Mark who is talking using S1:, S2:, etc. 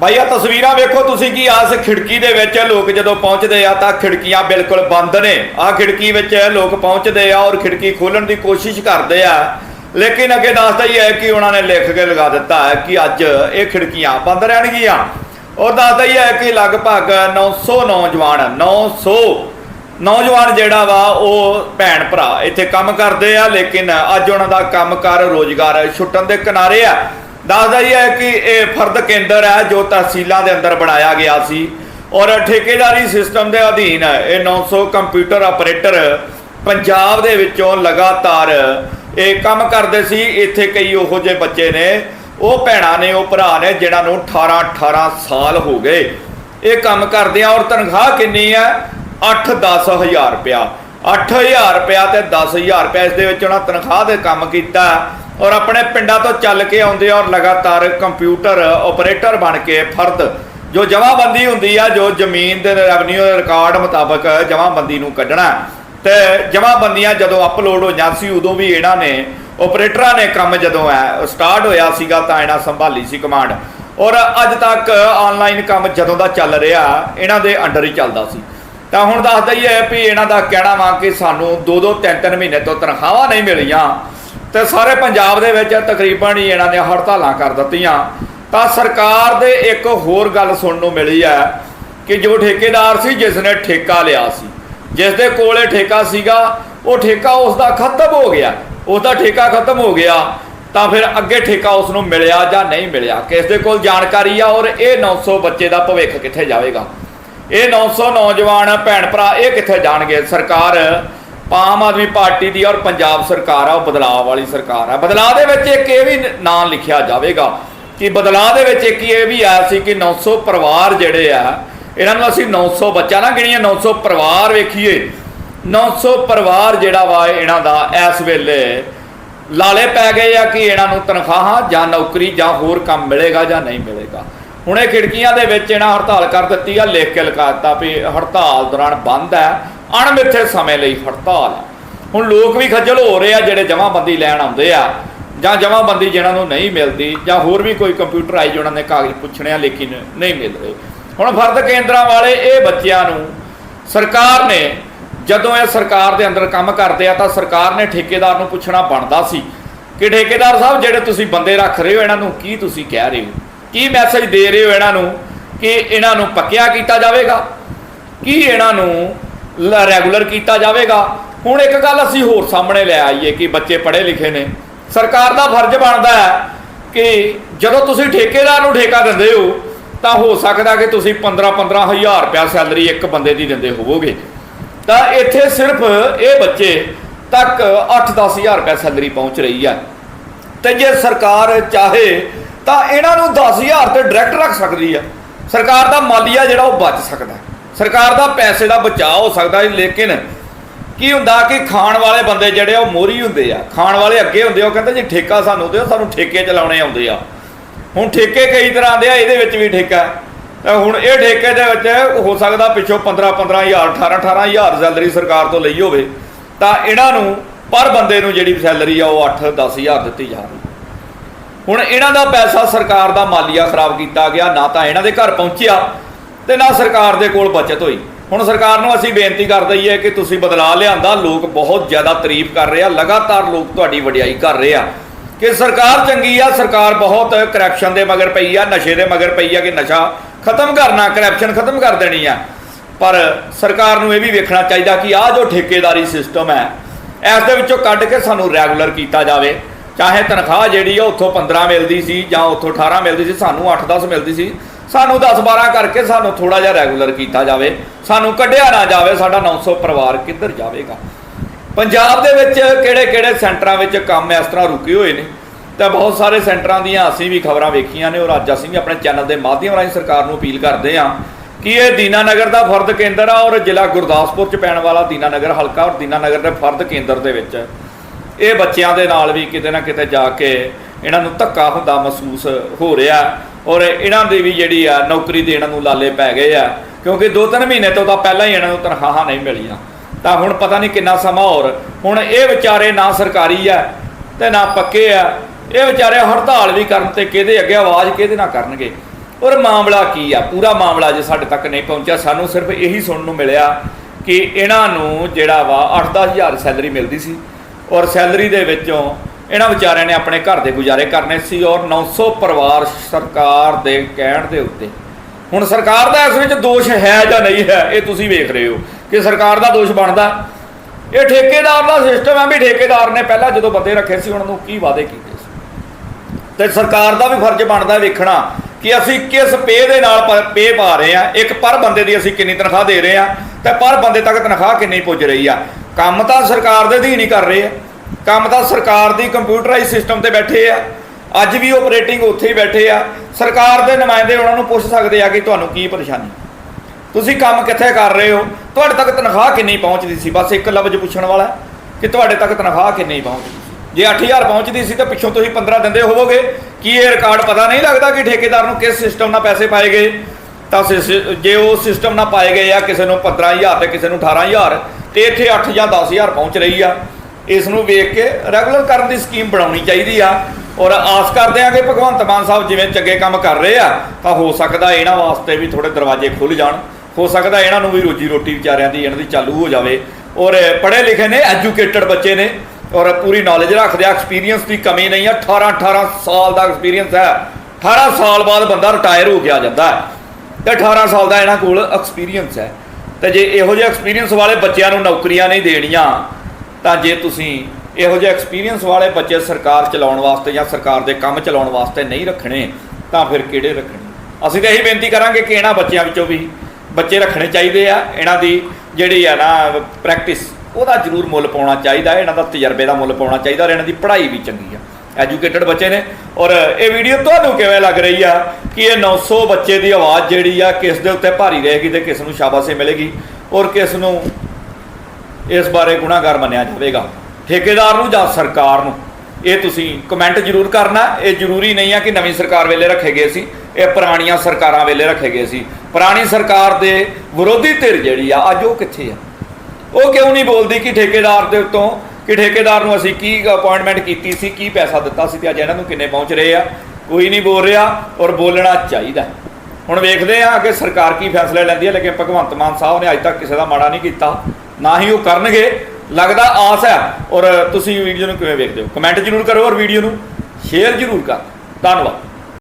S1: ਭਾਈ ਆ ਤਸਵੀਰਾਂ ਵੇਖੋ ਤੁਸੀਂ ਕੀ ਆਸ ਖਿੜਕੀ ਦੇ ਵਿੱਚ ਲੋਕ ਜਦੋਂ ਪਹੁੰਚਦੇ ਆ ਤਾਂ ਖਿੜਕੀਆਂ ਬਿਲਕੁਲ ਬੰਦ ਨੇ। ਆ ਖਿੜਕੀ ਵਿੱਚ ਲੋਕ ਪਹੁੰਚਦੇ ਆ ਔਰ ਖਿੜਕੀ ਖੋਲਣ ਦੀ ਕੋਸ਼ਿਸ਼ ਕਰਦੇ ਆ। ਲੇਕਿਨ ਅੱਗੇ ਦੱਸਦਾ ਹੀ ਹੈ ਕਿ ਉਹਨਾਂ ਨੇ ਲਿਖ ਕੇ ਲਗਾ ਦਿੱਤਾ ਹੈ ਕਿ ਅੱਜ ਇਹ ਖਿੜਕੀਆਂ ਬੰਦ ਰਹਿਣਗੀਆਂ। ਔਰ ਦੱਸਦਾ ਹੀ ਹੈ ਕਿ ਲਗਭਗ 900 ਨੌਜਵਾਨ 900 ਨੌਜਵਾਨ ਜਿਹੜਾ ਵਾ, ਉਹ ਭੈਣ ਭਰਾ ਇੱਥੇ ਕੰਮ ਕਰਦੇ ਆ, ਲੇਕਿਨ ਅੱਜ ਉਹਨਾਂ ਦਾ ਕੰਮਕਾਰ ਰੋਜ਼ਗਾਰ ਛੁੱਟਣ ਦੇ ਕਿਨਾਰੇ ਆ। ਦੱਸਦਾ ਹੀ ਹੈ ਕਿ ਇਹ ਫਰਦ ਕੇਂਦਰ ਹੈ ਜੋ ਤਹਿਸੀਲਾਂ ਦੇ ਅੰਦਰ ਬਣਾਇਆ ਗਿਆ ਸੀ ਔਰ ਠੇਕੇਦਾਰੀ ਸਿਸਟਮ ਦੇ ਅਧੀਨ ਇਹ 900 ਕੰਪਿਊਟਰ ਆਪਰੇਟਰ ਪੰਜਾਬ ਦੇ ਵਿੱਚੋਂ ਲਗਾਤਾਰ ਇਹ ਕੰਮ ਕਰਦੇ ਸੀ। ਇੱਥੇ ਕਈ ਉਹੋ ਜਿਹੇ ਬੱਚੇ ਨੇ, ਉਹ ਭੈਣਾਂ ਨੇ, ਉਹ ਭਰਾ ਨੇ ਜਿਨ੍ਹਾਂ ਨੂੰ 18 18 ਸਾਲ ਹੋ ਗਏ। ਇਹ ਕੰਮ ਕਰਦੇ ਆ ਔਰ ਤਨਖਾਹ ਕਿੰਨੀ ਹੈ? 8-10 ਹਜ਼ਾਰ ਰੁਪਇਆ। 8000 ਰੁਪਇਆ ਤੇ 10000 ਰੁਪਇਆ, ਇਸ ਦੇ ਵਿੱਚ ਉਹਨਾਂ ਤਨਖਾਹ ਦੇ ਕੰਮ ਕੀਤਾ। ਔਰ ਆਪਣੇ ਪਿੰਡਾਂ ਤੋਂ ਚੱਲ ਕੇ ਆਉਂਦੇ ਔਰ ਲਗਾਤਾਰ ਕੰਪਿਊਟਰ ਆਪਰੇਟਰ ਬਣ ਕੇ ਫਰਦ, ਜੋ ਜਮਾਬੰਦੀ ਹੁੰਦੀ ਆ, ਜੋ ਜ਼ਮੀਨ ਦੇ ਰੈਵਨਿਊ ਰਿਕਾਰਡ ਮੁਤਾਬਕ ਜਮਾਬੰਦੀ ਨੂੰ ਕੱਢਣਾ। ਤੇ ਜਮਾਬੰਦੀਆਂ ਜਦੋਂ ਅਪਲੋਡ ਹੋ ਜਾਂ ਸੀ, ਉਦੋਂ ਵੀ ਇਹਨਾਂ ਨੇ, ਆਪਰੇਟਰਾਂ ਨੇ ਕੰਮ ਜਦੋਂ ਹੈ ਸਟਾਰਟ ਹੋਇਆ ਸੀਗਾ, ਤਾਂ ਇਹਨਾਂ ਸੰਭਾਲੀ ਸੀ ਕਮਾਂਡ ਔਰ ਅੱਜ ਤੱਕ ਆਨਲਾਈਨ ਕੰਮ ਜਦੋਂ ਦਾ ਚੱਲ ਰਿਹਾ, ਇਹਨਾਂ ਦੇ ਅੰਡਰ ਹੀ ਚੱਲਦਾ ਸੀ। ਤਾਂ ਹੁਣ ਦੱਸਦਾ ਹੀ ਹੈ ਵੀ ਇਹਨਾਂ ਦਾ ਕਹਿਣਾ ਵਾ ਕਿ ਸਾਨੂੰ 2-2 3-3 ਮਹੀਨੇ ਤੋਂ ਤਨਖਾਹਾਂ ਨਹੀਂ ਮਿਲੀਆਂ। ਤੇ ਸਾਰੇ ਪੰਜਾਬ ਦੇ ਵਿੱਚ ਤਕਰੀਬਨ ਹੀ ਇਹਨਾਂ ਨੇ ਹੜਤਾਲਾਂ ਕਰ ਦਿੱਤੀਆਂ। ਤਾਂ ਸਰਕਾਰ ਦੇ ਇੱਕ ਹੋਰ ਗੱਲ ਸੁਣਨ ਨੂੰ ਮਿਲੀ ਹੈ ਕਿ ਜੋ ਠੇਕੇਦਾਰ ਸੀ, ਜਿਸ ਨੇ ਠੇਕਾ ਲਿਆ ਸੀ, ਜਿਸ ਦੇ ਕੋਲੇ ਠੇਕਾ ਸੀਗਾ, ਉਹ ਠੇਕਾ ਉਸ ਦਾ ਖਤਮ ਹੋ ਗਿਆ। ਉਸ ਦਾ ਠੇਕਾ ਖਤਮ ਹੋ ਗਿਆ, ਤਾਂ ਫਿਰ ਅੱਗੇ ਠੇਕਾ ਉਸ ਨੂੰ ਮਿਲਿਆ ਜਾਂ ਨਹੀਂ ਮਿਲਿਆ? ਕਿਸ ਦੇ ਕੋਲ ਜਾਣਕਾਰੀ ਆ ਔਰ ਇਹ 900 ਬੱਚੇ ਦਾ ਭਵਿੱਖ ਕਿੱਥੇ ਜਾਵੇਗਾ? ਇਹ 900 ਨੌਜਵਾਨ ਭੈਣ ਭਰਾ, ਇਹ ਕਿੱਥੇ ਜਾਣਗੇ? ਸਰਕਾਰ ਆਮ ਆਦਮੀ ਪਾਰਟੀ ਦੀ ਔਰ ਪੰਜਾਬ ਸਰਕਾਰ ਆ, ਉਹ ਬਦਲਾਅ ਵਾਲੀ ਸਰਕਾਰ ਆ। ਬਦਲਾਅ ਦੇ ਵਿੱਚ ਇੱਕ ਇਹ ਵੀ ਨਾਂ ਲਿਖਿਆ ਜਾਵੇਗਾ ਕਿ ਬਦਲਾਅ ਦੇ ਵਿੱਚ ਇੱਕ ਇਹ ਵੀ ਆਇਆ ਸੀ ਕਿ 900 ਪਰਿਵਾਰ ਜਿਹੜੇ ਆ, ਇਹਨਾਂ ਨੂੰ ਅਸੀਂ 900 ਬੱਚਾ ਨਾ ਗਿਣੀਏ 900 ਪਰਿਵਾਰ ਵੇਖੀਏ। 900 ਪਰਿਵਾਰ ਜਿਹੜਾ ਵਾ ਇਹਨਾਂ ਦਾ ਇਸ ਵੇਲੇ ਲਾਲੇ ਪੈ ਗਏ ਆ ਕਿ ਇਹਨਾਂ ਨੂੰ ਤਨਖਾਹਾਂ ਜਾਂ ਨੌਕਰੀ ਜਾਂ ਹੋਰ ਕੰਮ ਮਿਲੇਗਾ ਜਾਂ ਨਹੀਂ ਮਿਲੇਗਾ। ਹੁਣ ਇਹ ਖਿੜਕੀਆਂ ਦੇ ਵਿੱਚ ਇਹਨਾਂ ਹੜਤਾਲ ਕਰ ਦਿੱਤੀ ਆ, ਲਿਖ ਕੇ ਲਗਾ ਦਿੱਤਾ ਵੀ ਹੜਤਾਲ ਦੌਰਾਨ ਬੰਦ ਹੈ। ਅਣਮਿੱਥੇ ਸਮੇਂ ਲਈ ਹੜਤਾਲ। ਹੈ ਹੁਣ ਲੋਕ ਵੀ ਖੱਜਲ ਹੋ ਰਹੇ ਆ ਜਿਹੜੇ ਜਮਾਬੰਦੀ ਲੈਣ ਆਉਂਦੇ ਆ, ਜਾਂ ਜਮਾਬੰਦੀ ਜਿਹਨਾਂ ਨੂੰ ਨਹੀਂ ਮਿਲਦੀ, ਜਾਂ ਹੋਰ ਵੀ ਕੋਈ ਕੰਪਿਊਟਰ ਉਹਨਾਂ ਨੇ ਕਾਗਜ਼ ਪੁੱਛਣੇ ਆ, ਲੇਕਿਨ ਨਹੀਂ ਮਿਲ ਰਹੇ। ਹੁਣ ਫਰਦ ਕੇਂਦਰਾਂ ਵਾਲੇ ਇਹ ਬੱਚਿਆਂ ਨੂੰ ਸਰਕਾਰ ਨੇ, ਜਦੋਂ ਇਹ ਸਰਕਾਰ ਦੇ ਅੰਦਰ ਕੰਮ ਕਰਦੇ ਆ, ਤਾਂ ਸਰਕਾਰ ਨੇ ਠੇਕੇਦਾਰ ਨੂੰ ਪੁੱਛਣਾ ਬਣਦਾ ਸੀ ਕਿ ਠੇਕੇਦਾਰ ਸਾਹਿਬ, ਜਿਹੜੇ ਤੁਸੀਂ ਬੰਦੇ ਰੱਖ ਰਹੇ ਹੋ ਇਹਨਾਂ ਨੂੰ ਕੀ ਤੁਸੀਂ ਕਹਿ ਰਹੇ ਹੋ? ਕੀ ਮੈਸੇਜ ਦੇ ਰਹੇ ਹੋ ਇਹਨਾਂ ਨੂੰ ਕਿ ਇਹਨਾਂ ਨੂੰ ਪੱਕਿਆ ਕੀਤਾ ਜਾਵੇਗਾ? ਕੀ ਇਹਨਾਂ ਨੂੰ ਰੈਗੂਲਰ ਕੀਤਾ ਜਾਵੇਗਾ। ਹੁਣ ਇੱਕ ਗੱਲ ਅਸੀਂ ਹੋਰ ਸਾਹਮਣੇ ਲੈ ਆਈਏ ਕਿ ਬੱਚੇ ਪੜ੍ਹੇ ਲਿਖੇ ਨੇ। ਸਰਕਾਰ ਦਾ ਫਰਜ਼ ਬਣਦਾ ਹੈ ਕਿ ਜਦੋਂ ਤੁਸੀਂ ਠੇਕੇਦਾਰ ਨੂੰ ਠੇਕਾ ਦਿੰਦੇ ਹੋ, ਤਾਂ ਹੋ ਸਕਦਾ ਕਿ ਤੁਸੀਂ 15 15 ਹਜ਼ਾਰ ਰੁਪਇਆ ਸੈਲਰੀ ਇੱਕ ਬੰਦੇ ਦੀ ਦਿੰਦੇ ਹੋਵੋਗੇ। ਤਾਂ ਇੱਥੇ ਸਿਰਫ ਇਹ ਬੱਚੇ ਤੱਕ 8-10 ਹਜ਼ਾਰ ਰੁਪਇਆ ਸੈਲਰੀ ਪਹੁੰਚ ਰਹੀ ਹੈ। ਤੇ ਜੇ ਸਰਕਾਰ ਚਾਹੇ, ਤਾਂ ਇਹਨਾਂ ਨੂੰ 10000 ਤੇ ਡਾਇਰੈਕਟ ਰੱਖ ਸਕਦੀ ਹੈ। ਸਰਕਾਰ ਦਾ ਮਾਲੀਆ ਜਿਹੜਾ ਉਹ ਬਚ ਸਕਦਾ ਸਰਕਾਰ ਦਾ ਪੈਸੇ ਦਾ ਬਚਾਅ ਹੋ ਸਕਦਾ ਹੈ ਲੇਕਿਨ ਕੀ ਹੁੰਦਾ ਕਿ ਖਾਣ ਵਾਲੇ ਬੰਦੇ ਜਿਹੜੇ ਉਹ ਮੋਰੀ ਹੁੰਦੇ ਆ। ਖਾਣ ਵਾਲੇ ਅੱਗੇ ਹੁੰਦੇ ਆ, ਉਹ ਕਹਿੰਦੇ ਜੀ ਠੇਕਾ ਸਾਨੂੰ ਦਿਓ ਸਾਨੂੰ ਠੇਕੇ ਚਲਾਉਣੇ ਆਉਂਦੇ ਆ। ਹੁਣ ਠੇਕੇ ਕਈ ਤਰ੍ਹਾਂ ਦੇ ਆ ਇਹਦੇ ਵਿੱਚ ਵੀ ਠੇਕਾ ਹੁਣ ਇਹ ਠੇਕੇ ਦੇ ਵਿੱਚ ਹੋ ਸਕਦਾ ਪਿੱਛੋਂ 15 15000 18 18000 ਸੈਲਰੀ ਸਰਕਾਰ ਤੋਂ ਲਈ ਹੋਵੇ ਤਾਂ ਇਹਨਾਂ ਨੂੰ ਪਰ ਬੰਦੇ ਨੂੰ ਜਿਹੜੀ ਸੈਲਰੀ ਆ ਉਹ 8 10000 ਦਿੱਤੀ ਜਾ ਰਹੀ। ਹੁਣ ਇਹਨਾਂ ਦਾ ਪੈਸਾ ਸਰਕਾਰ ਦਾ ਮਾਲੀਆ ਖਰਾਬ ਕੀਤਾ ਗਿਆ ਨਾ ਤਾਂ ਇਹਨਾਂ ਦੇ ਘਰ ਪਹੁੰਚਿਆ ਤੇ ਨਾ ਸਰਕਾਰ ਦੇ ਕੋਲ ਬਚਤ ਹੋਈ। ਹੁਣ ਸਰਕਾਰ ਨੂੰ ਅਸੀਂ ਬੇਨਤੀ ਕਰ ਦਈਏ ਕਿ ਤੁਸੀਂ ਬਦਲਾਅ ਲਿਆਂਦਾ, ਲੋਕ ਬਹੁਤ ਜ਼ਿਆਦਾ ਤਾਰੀਫ ਕਰ ਰਹੇ ਆ, ਲਗਾਤਾਰ ਲੋਕ ਤੁਹਾਡੀ ਵਡਿਆਈ ਕਰ ਰਹੇ ਆ। ਕਿ ਸਰਕਾਰ ਚੰਗੀ ਆ, ਸਰਕਾਰ ਬਹੁਤ ਕਰਪਸ਼ਨ ਦੇ ਮਗਰ ਪਈ ਆ, ਨਸ਼ੇ ਦੇ ਮਗਰ ਪਈ ਆ ਕਿ ਨਸ਼ਾ ਖਤਮ ਕਰਨਾ ਕਰਪਸ਼ਨ ਖਤਮ ਕਰ ਦੇਣੀ ਆ। ਪਰ ਸਰਕਾਰ ਨੂੰ ਇਹ ਵੀ ਵੇਖਣਾ ਚਾਹੀਦਾ ਕਿ ਆਹ ਜੋ ਠੇਕੇਦਾਰੀ ਸਿਸਟਮ ਹੈ, ਇਸ ਦੇ ਵਿੱਚੋਂ ਕੱਢ ਕੇ ਸਾਨੂੰ ਰੈਗੂਲਰ ਕੀਤਾ ਜਾਵੇ। ਚਾਹੇ ਤਨਖਾਹ ਜਿਹੜੀ ਆ, ਉੱਥੋਂ 15 ਮਿਲਦੀ ਸੀ ਜਾਂ ਉੱਥੋਂ 18 ਮਿਲਦੀ ਸੀ, ਸਾਨੂੰ 8-10 ਮਿਲਦੀ ਸੀ। ਸਾਨੂੰ 10-12 ਕਰਕੇ ਸਾਨੂੰ ਥੋੜਾ ਜਿਹਾ ਰੈਗੂਲਰ ਕੀਤਾ ਜਾਵੇ, ਸਾਨੂੰ ਕੱਢਿਆ ਨਾ ਜਾਵੇ, ਸਾਡਾ 900 ਪਰਿਵਾਰ ਕਿੱਧਰ ਜਾਵੇਗਾ? ਪੰਜਾਬ ਦੇ ਵਿੱਚ ਕਿਹੜੇ-ਕਿਹੜੇ ਸੈਂਟਰਾਂ ਵਿੱਚ ਕੰਮ ਇਸ ਤਰ੍ਹਾਂ ਰੁਕੇ ਹੋਏ ਨੇ? ਤਾਂ ਬਹੁਤ ਸਾਰੇ ਸੈਂਟਰਾਂ ਦੀਆਂ ਅਸੀਂ ਵੀ ਖਬਰਾਂ ਵੇਖੀਆਂ ਨੇ, ਔਰ ਅੱਜ ਅਸੀਂ ਵੀ ਆਪਣੇ ਚੈਨਲ ਦੇ ਮਾਧਿਅਮ ਰਾਹੀਂ ਸਰਕਾਰ ਨੂੰ ਅਪੀਲ ਕਰਦੇ ਹਾਂ ਕਿ ਇਹ ਦੀਨਾਨਗਰ ਦਾ ਫਰਦ ਕੇਂਦਰ ਆ, ਔਰ ਜ਼ਿਲ੍ਹਾ ਗੁਰਦਾਸਪੁਰ ਚ ਪੈਣ ਵਾਲਾ ਦੀਨਾਨਗਰ ਹਲਕਾ, ਔਰ ਦੀਨਾਨਗਰ ਦੇ ਫਰਦ ਕੇਂਦਰ ਦੇ ਵਿੱਚ ਇਹ ਬੱਚਿਆਂ ਦੇ ਨਾਲ ਵੀ ਕਿਤੇ ਨਾ ਕਿਤੇ ਜਾ ਕੇ ਇਹਨਾਂ ਨੂੰ ਧੱਕਾ ਹੁੰਦਾ ਮਹਿਸੂਸ ਹੋ ਰਿਹਾ। ਔਰ ਇਹਨਾਂ ਦੀ ਵੀ ਜਿਹੜੀ ਆ ਨੌਕਰੀ ਦੇ ਇਹਨਾਂ ਨੂੰ ਲਾਲੇ ਪੈ ਗਏ ਆ, ਕਿਉਂਕਿ 2-3 ਮਹੀਨੇ ਤੋਂ ਤਾਂ ਪਹਿਲਾਂ ਹੀ ਇਹਨਾਂ ਨੂੰ ਤਨਖਾਹਾਂ ਨਹੀਂ ਮਿਲੀਆਂ। ਤਾਂ ਹੁਣ ਪਤਾ ਨਹੀਂ ਕਿੰਨਾ ਸਮਾਂ ਹੋਰ, ਹੁਣ ਇਹ ਵਿਚਾਰੇ ਨਾ ਸਰਕਾਰੀ ਆ ਤੇ ਨਾ ਪੱਕੇ ਆ, ਇਹ ਵਿਚਾਰੇ ਹੜਤਾਲ ਵੀ ਕਰਨ ਤੇ ਕਿਹਦੇ ਅੱਗੇ ਆਵਾਜ਼ ਕਿਹਦੇ ਨਾਲ ਕਰਨਗੇ? ਔਰ ਮਾਮਲਾ ਕੀ ਆ? ਪੂਰਾ ਮਾਮਲਾ ਜੇ ਸਾਡੇ ਤੱਕ ਨਹੀਂ ਪਹੁੰਚਿਆ। ਸਾਨੂੰ ਸਿਰਫ ਇਹੀ ਸੁਣਨ ਨੂੰ ਮਿਲਿਆ ਕਿ ਇਹਨਾਂ ਨੂੰ ਜਿਹੜਾ ਵਾ 8-10000 ਸੈਲਰੀ ਮਿਲਦੀ ਸੀ ਔਰ ਸੈਲਰੀ ਦੇ ਵਿੱਚੋਂ ਇਹਨਾਂ ਵਿਚਾਰਿਆਂ ਨੇ ਆਪਣੇ ਘਰ ਦੇ ਗੁਜ਼ਾਰੇ ਕਰਨੇ ਸੀ ਔਰ 900 ਪਰਿਵਾਰ ਸਰਕਾਰ ਦੇ ਕਹਿਣ ਦੇ ਉੱਤੇ। ਹੁਣ ਸਰਕਾਰ ਦਾ ਇਸ ਵਿੱਚ ਦੋਸ਼ ਹੈ ਜਾਂ ਨਹੀਂ ਹੈ, ਇਹ ਤੁਸੀਂ ਵੇਖ ਰਹੇ ਹੋ ਕਿ ਸਰਕਾਰ ਦਾ ਦੋਸ਼ ਬਣਦਾ। ਇਹ ਠੇਕੇਦਾਰ ਦਾ ਸਿਸਟਮ ਹੈ ਵੀ ਠੇਕੇਦਾਰ ਨੇ ਪਹਿਲਾਂ ਜਦੋਂ ਬੰਦੇ ਰੱਖੇ ਸੀ ਉਹਨਾਂ ਨੂੰ ਕੀ ਵਾਅਦੇ ਕੀਤੇ ਸੀ? ਤੇ ਸਰਕਾਰ ਦਾ ਵੀ ਫਰਜ਼ ਬਣਦਾ ਵੇਖਣਾ ਕਿ ਅਸੀਂ ਕਿਸ ਪੇ ਦੇ ਨਾਲ ਪੇ, ਪਾ ਰਹੇ ਆ ਇੱਕ ਪਰ ਬੰਦੇ ਦੀ ਅਸੀਂ ਕਿੰਨੀ ਤਨਖਾਹ ਦੇ ਰਹੇ ਆ ਤੇ ਪਰ ਬੰਦੇ ਤੱਕ ਤਨਖਾਹ ਕਿੰਨੀ ਪੁੱਜ ਰਹੀ ਆ। ਕੰਮ ਤਾਂ ਸਰਕਾਰ ਦੇ ਅਧੀਨ ਹੀ ਕਰ ਰਹੇ ਆ। ਕੰਮ ਤਾਂ ਸਰਕਾਰ ਦੀ ਕੰਪਿਊਟਰਾਈਜ਼ ਸਿਸਟਮ ਤੇ ਬੈਠੇ ਆ। ਅੱਜ ਵੀ ਆਪਰੇਟਿੰਗ ਉੱਥੇ ਹੀ ਬੈਠੇ ਆ। ਸਰਕਾਰ ਦੇ ਨੁਮਾਇੰਦੇ ਉਹਨਾਂ ਨੂੰ ਪੁੱਛ ਸਕਦੇ ਆ ਕਿ ਤੁਹਾਨੂੰ ਕੀ ਪਰੇਸ਼ਾਨੀ? ਤੁਸੀਂ ਕੰਮ ਕਿੱਥੇ ਕਰ ਰਹੇ ਹੋ? ਤੁਹਾਡੇ ਤੱਕ ਤਨਖਾਹ ਕਿੰਨੀ ਪਹੁੰਚਦੀ ਸੀ? ਬਸ ਇੱਕ ਲਫ਼ਜ਼ ਪੁੱਛਣ ਵਾਲਾ ਕਿ ਤੁਹਾਡੇ ਤੱਕ ਤਨਖਾਹ ਕਿੰਨੀ ਪਹੁੰਚਦੀ ਸੀ? ਜੇ 8000 ਪਹੁੰਚਦੀ ਸੀ ਤਾਂ ਪਿੱਛੋਂ ਤੁਸੀਂ 15 ਦਿੰਦੇ ਹੋਵੋਗੇ। ਕੀ ਇਹ ਰਿਕਾਰਡ ਪਤਾ ਨਹੀਂ ਲੱਗਦਾ ਕਿ ਠੇਕੇਦਾਰ ਨੂੰ ਕਿਸ ਸਿਸਟਮ ਨਾਲ ਪੈਸੇ ਪਾਏ ਗਏ? ਤਾਂ ਸਿਸ- ਜੇ ਉਹ ਸਿਸਟਮ ਨਾਲ ਪਾਏ ਗਏ ਆ, ਕਿਸੇ ਨੂੰ 15000 ਤੇ ਕਿਸੇ ਨੂੰ 18000 ਤੇ ਇੱਥੇ 8 ਜਾਂ 10000 ਪਹੁੰਚ ਰਹੀ ਆ। ਇਸ ਨੂੰ ਵੇਖ ਕੇ ਰੈਗੂਲਰ ਕਰਨ ਦੀ ਸਕੀਮ ਬਣਾਉਣੀ ਚਾਹੀਦੀ ਆ। ਔਰ ਆਸ ਕਰਦੇ ਆ ਕਿ ਭਗਵੰਤ ਮਾਨ ਸਾਹਿਬ ਜਿਵੇਂ ਚੰਗੇ ਕੰਮ ਕਰ ਰਹੇ ਆ, ਤਾਂ ਹੋ ਸਕਦਾ ਇਹਨਾਂ ਵਾਸਤੇ ਵੀ ਥੋੜੇ ਦਰਵਾਜ਼ੇ ਖੁੱਲ ਜਾਣ। ਹੋ ਸਕਦਾ ਇਹਨਾਂ ਨੂੰ ਵੀ ਰੋਜੀ ਰੋਟੀ ਵਿਚਾਰਿਆਂ ਦੀ ਇਹਨਾਂ ਦੀ ਚਾਲੂ ਹੋ ਜਾਵੇ। ਔਰ ਪੜ੍ਹੇ ਲਿਖੇ ਨੇ ਐਜੂਕੇਟਡ ਬੱਚੇ ਨੇ। ਔਰ ਪੂਰੀ ਨੌਲੇਜ ਰੱਖਦੇ ਆ ਐਕਸਪੀਰੀਅੰਸ ਦੀ ਕਮੀ ਨਹੀਂ ਆ। 18 18 ਸਾਲ ਦਾ ਐਕਸਪੀਰੀਅੰਸ ਹੈ। 18 ਸਾਲ ਬਾਅਦ ਬੰਦਾ ਰਿਟਾਇਰ ਹੋ ਕੇ ਆ ਜਾਂਦਾ ਹੈ। ਤੇ 18 ਸਾਲ ਦਾ ਇਹਨਾਂ ਕੋਲ ਐਕਸਪੀਰੀਅੰਸ ਹੈ। ਤੇ ਜੇ ਇਹੋ ਜਿਹੇ ਐਕਸਪੀਰੀਅੰਸ ਵਾਲੇ ਬੱਚਿਆਂ ਨੂੰ ਨੌਕਰੀਆਂ ਨਹੀਂ ਦੇਣੀਆਂ ਤਾਂ ਜੇ ਤੁਸੀਂ ਇਹੋ ਜਿਹੇ ਐਕਸਪੀਰੀਅੰਸ ਵਾਲੇ ਬੱਚੇ ਸਰਕਾਰ ਚਲਾਉਣ ਵਾਸਤੇ ਜਾਂ ਸਰਕਾਰ ਦੇ ਕੰਮ ਚਲਾਉਣ ਵਾਸਤੇ ਨਹੀਂ ਰੱਖਣੇ, ਤਾਂ ਫਿਰ ਕਿਹੜੇ ਰੱਖਣੇ? ਅਸੀਂ ਤਾਂ ਇਹੀ ਬੇਨਤੀ ਕਰਾਂਗੇ ਕਿ ਇਹਨਾਂ ਬੱਚਿਆਂ ਵਿੱਚੋਂ ਵੀ ਬੱਚੇ ਰੱਖਣੇ ਚਾਹੀਦੇ ਆ। ਇਹਨਾਂ ਦੀ ਜਿਹੜੀ ਆ ਨਾ ਪ੍ਰੈਕਟਿਸ ਉਹਦਾ ਜ਼ਰੂਰ ਮੁੱਲ ਪਾਉਣਾ ਚਾਹੀਦਾ ਇਹਨਾਂ ਦਾ ਤਜਰਬੇ ਦਾ ਮੁੱਲ ਪਾਉਣਾ ਚਾਹੀਦਾ ਔਰ ਇਹਨਾਂ ਦੀ ਪੜ੍ਹਾਈ ਵੀ ਚੰਗੀ ਆ। ਐਜੂਕੇਟਡ ਬੱਚੇ ਨੇ। ਔਰ ਇਹ ਵੀਡੀਓ ਤੁਹਾਨੂੰ ਕਿਵੇਂ ਲੱਗ ਰਹੀ ਆ ਕਿ ਇਹ 900 ਬੱਚੇ ਦੀ ਆਵਾਜ਼ ਜਿਹੜੀ ਆ ਕਿਸ ਦੇ ਉੱਤੇ ਭਾਰੀ ਰਹੇਗੀ ਤੇ ਕਿਸ ਨੂੰ ਸ਼ਾਬਾਸ਼ੇ ਮਿਲੇਗੀ ਔਰ ਕਿਸ ਨੂੰ ਇਸ ਬਾਰੇ ਗੁਨਾਹਗਾਰ ਮੰਨਿਆ ਜਾਵੇਗਾ। ਠੇਕੇਦਾਰ ਨੂੰ ਜਾਂ ਸਰਕਾਰ ਨੂੰ? ਇਹ ਤੁਸੀਂ ਕਮੈਂਟ ਜ਼ਰੂਰ ਕਰਨਾ। ਇਹ ਜ਼ਰੂਰੀ ਨਹੀਂ ਆ ਕਿ ਨਵੀਂ ਸਰਕਾਰ ਵੇਲੇ ਰੱਖੇ ਗਏ ਸੀ। ਇਹ ਪੁਰਾਣੀਆਂ ਸਰਕਾਰਾਂ ਵੇਲੇ ਰੱਖੇ ਗਏ ਸੀ। ਪੁਰਾਣੀ ਸਰਕਾਰ ਦੇ ਵਿਰੋਧੀ ਧਿਰ ਜਿਹੜੀ ਆ, ਅੱਜ ਉਹ ਕਿੱਥੇ ਆ? ਉਹ ਕਿਉਂ ਨਹੀਂ ਬੋਲਦੀ ਕਿ ਠੇਕੇਦਾਰ ਦੇ ਉੱਤੋਂ, ਕਿ ਠੇਕੇਦਾਰ ਨੂੰ ਅਸੀਂ ਕੀ ਅਪਾਇੰਟਮੈਂਟ ਕੀਤੀ ਸੀ, ਕੀ ਪੈਸਾ ਦਿੱਤਾ ਸੀ ਤੇ ਅੱਜ ਇਹਨਾਂ ਨੂੰ ਕਿੰਨੇ ਪਹੁੰਚ ਰਹੇ ਆ? ਕੋਈ ਨਹੀਂ ਬੋਲ ਰਿਹਾ ਔਰ ਬੋਲਣਾ ਚਾਹੀਦਾ। ਹੁਣ ਵੇਖਦੇ ਆ ਕਿ ਸਰਕਾਰ ਕੀ ਫੈਸਲੇ ਲੈਂਦੀ ਹੈ ਲੇਕਿਨ ਭਗਵੰਤ ਮਾਨ ਸਾਹਿਬ ਨੇ ਅੱਜ ਤੱਕ ਕਿਸੇ ਦਾ ਮਾੜਾ ਨਹੀਂ ਕੀਤਾ। ਨਾ ਹੀ ਉਹ ਕਰਨਗੇ, ਲੱਗਦਾ ਆਸ ਹੈ। ਔਰ ਤੁਸੀਂ ਵੀਡੀਓ ਨੂੰ ਕਿਵੇਂ ਵੇਖਦੇ ਹੋ? ਕਮੈਂਟ ਜ਼ਰੂਰ ਕਰੋ ਔਰ ਵੀਡੀਓ ਨੂੰ ਸ਼ੇਅਰ ਜ਼ਰੂਰ ਕਰ। ਧੰਨਵਾਦ।